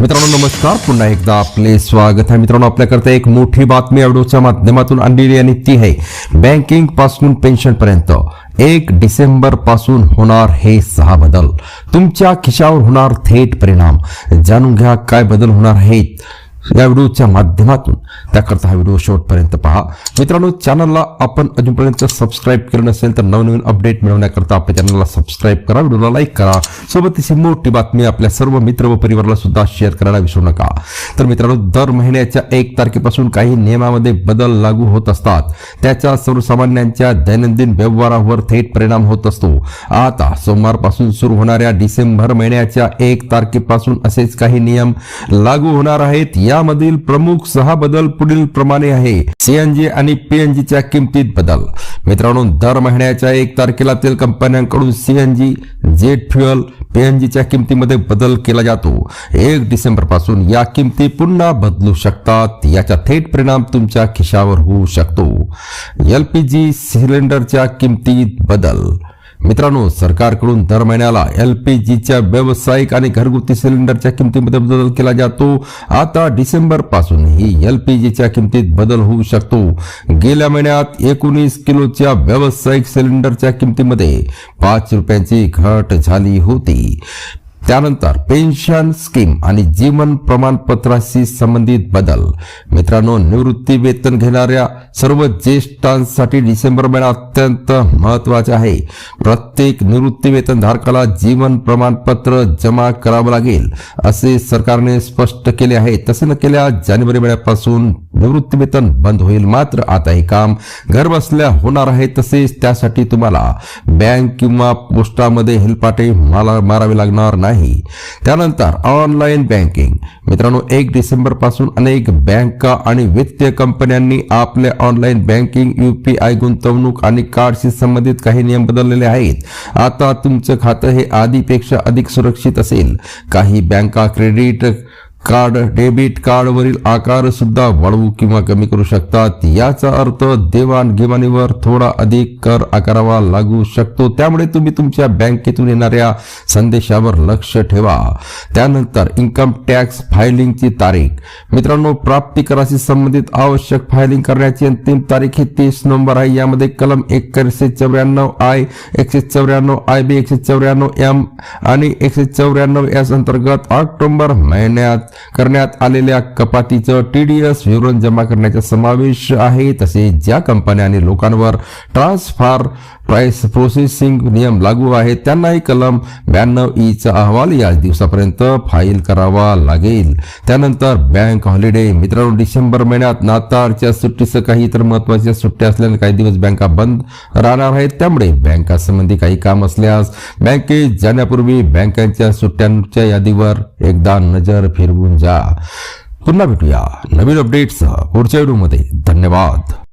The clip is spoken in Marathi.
मित्रांनो नमस्कार. पुन्हा एकदा आपले स्वागत आहे. मित्रांनो आपल्याकरता एक मोठी बातमी या व्हिडिओच्या माध्यमातून आणलेली आणि ती आहे बँकिंगपासून पेन्शन पर्यंत. एक डिसेंबरपासून होणार हे सहा बदल. तुमच्या खिशावर होणार थेट परिणाम. जाणून घ्या काय बदल होणार आहेत. या व्हिडिओच्या माध्यमातून. त्याकरता हा व्हिडिओ शेवटपर्यंत पहा. मित्रांनो चॅनलला आपण अजूनपर्यंत सबस्क्राईब केलं नसेल तर नवनवीन अपडेट मिळवण्याकरता आपल्या चॅनलला सबस्क्राईब करा व्हिडिओला लाईक करा. सोबत ही मोठी बातमी आपल्या सर्व मित्र व परिवाराला सुद्धा शेअर करायला विसरू नका. तर मित्रांनो दर महिन्याच्या एक तारखेपासून काही नियमामध्ये बदल लागू होत असतात. त्याचा सर्वसामान्यांच्या दैनंदिन व्यवहारावर थेट परिणाम होत असतो. आता सोमवारपासून सुरू होणाऱ्या डिसेंबर महिन्याच्या एक तारखेपासून असेच काही नियम लागू होणार आहेत. या यामधील प्रमुख सहा बदल पुढील प्रमाणे आहे. सीएनजी आणि पीएनजीच्या किमतीत बदल. मित्रांनो दर महिन्याच्या एक तारखेला तेल कंपन्यांकडून सीएनजी जेट फ्युअल पीएनजीच्या किमतीमध्ये बदल केला जातो. एक डिसेंबरपासून या किमती पुन्हा बदलू शकतात. याचा थेट परिणाम तुमच्या खिशावर होऊ शकतो. एलपीजी सिलेंडरच्या किमतीत बदल. मित्रांनो सरकारकडून दर महिन्याला एल पी जीच्या व्यावसायिक आणि घरगुती सिलेंडरच्या किमतीमध्ये बदल केला जातो. आता डिसेंबरपासून ही जीच्या किमतीत बदल होऊ शकतो. गेल्या महिन्यात एकोणीस किलोच्या व्यावसायिक सिलेंडरच्या किमतीमध्ये पाच रुपयांची घट झाली होती. त्यानंतर पेन्शन स्कीम आणि जीवन प्रमाणपत्राशी संबंधित बदल. मित्रांनो निवृत्ती वेतन घेणाऱ्या सर्व ज्येष्ठांसाठी डिसेंबर महिना अत्यंत महत्त्वाचा आहे. प्रत्येक निवृत्ती वेतन धारकाला जीवन प्रमाणपत्र जमा करावं लागेल असे सरकारने स्पष्ट केले आहे. तसे न केल्या जानेवारी महिन्यापासून निवृत्तीवेतन बंद होईल मात्र आता हे काम घर बसल्या होणार आहे तसेच त्यासाठी तुम्हाला बँक किंवा पोस्टामध्ये हेलपाटे माला मारावे लागणार नाही. त्यानंतर ऑनलाईन बँकिंग. मित्रांनो एक डिसेंबरपासून अनेक बँका आणि वित्तीय कंपन्यांनी आपल्या ऑनलाईन बँकिंग यूपीआय गुंतवणूक आणि कार्डशी संबंधित काही नियम बदललेले आहेत. आता तुमचं खातं हे आधीपेक्षा अधिक सुरक्षित असेल. काही बँका क्रेडिट कार्ड डेबिट कार्डवरील आकार सुद्धा वाढवू किंवा कमी करू शकतात. याचा अर्थ देवाणघेवाणीवर थोडा अधिक कर आकारावा लागू शकतो. त्यामुळे तुम्ही तुमच्या बँकेतून येणाऱ्या संदेशावर लक्ष ठेवा. त्यानंतर इन्कम टॅक्स फायलिंगची तारीख. मित्रांनो प्राप्ती कराशी संबंधित आवश्यक फायलिंग करण्याची अंतिम तारीख ही तीस नोव्हेंबर आहे. यामध्ये कलम एकशे चौऱ्याण्णव आय एकशे चौऱ्याण्णव आय बी एकशे चौऱ्याण्णव एम आणि एकशे चौऱ्याण्णव एस अंतर्गत ऑक्टोबर महिन्यात करण्यात आलेल्या कपातीचं टीडीएस विवरण जमा करण्याचा समावेश आहे. तसेच ज्या कंपन्या आणि लोकांवर ट्रान्सफार प्राइस प्रोसेसिंग नियम लागू आहेत त्यांनाही कलम ब्याण्णव ईचा अहवाल याच दिवसापर्यंत फाईल करावा लागेल. त्यानंतर बँक हॉलिडे मित्रांनो डिसेंबर महिन्यात नाताळच्या सुट्टीसह काही इतर महत्त्वाच्या सुट्ट्या असल्याने काही दिवस बँका बंद राहणार आहेत. त्यामुळे बँकासंबंधी काही काम असल्यास बँकेत जाण्यापूर्वी बँकांच्या सुट्ट्यांच्या यादीवर एकदा नजर फिरवू फिरवून जा पुन्हा भेटूया नवीन अपडेट्ससह पुढच्या व्हिडिओमध्ये धन्यवाद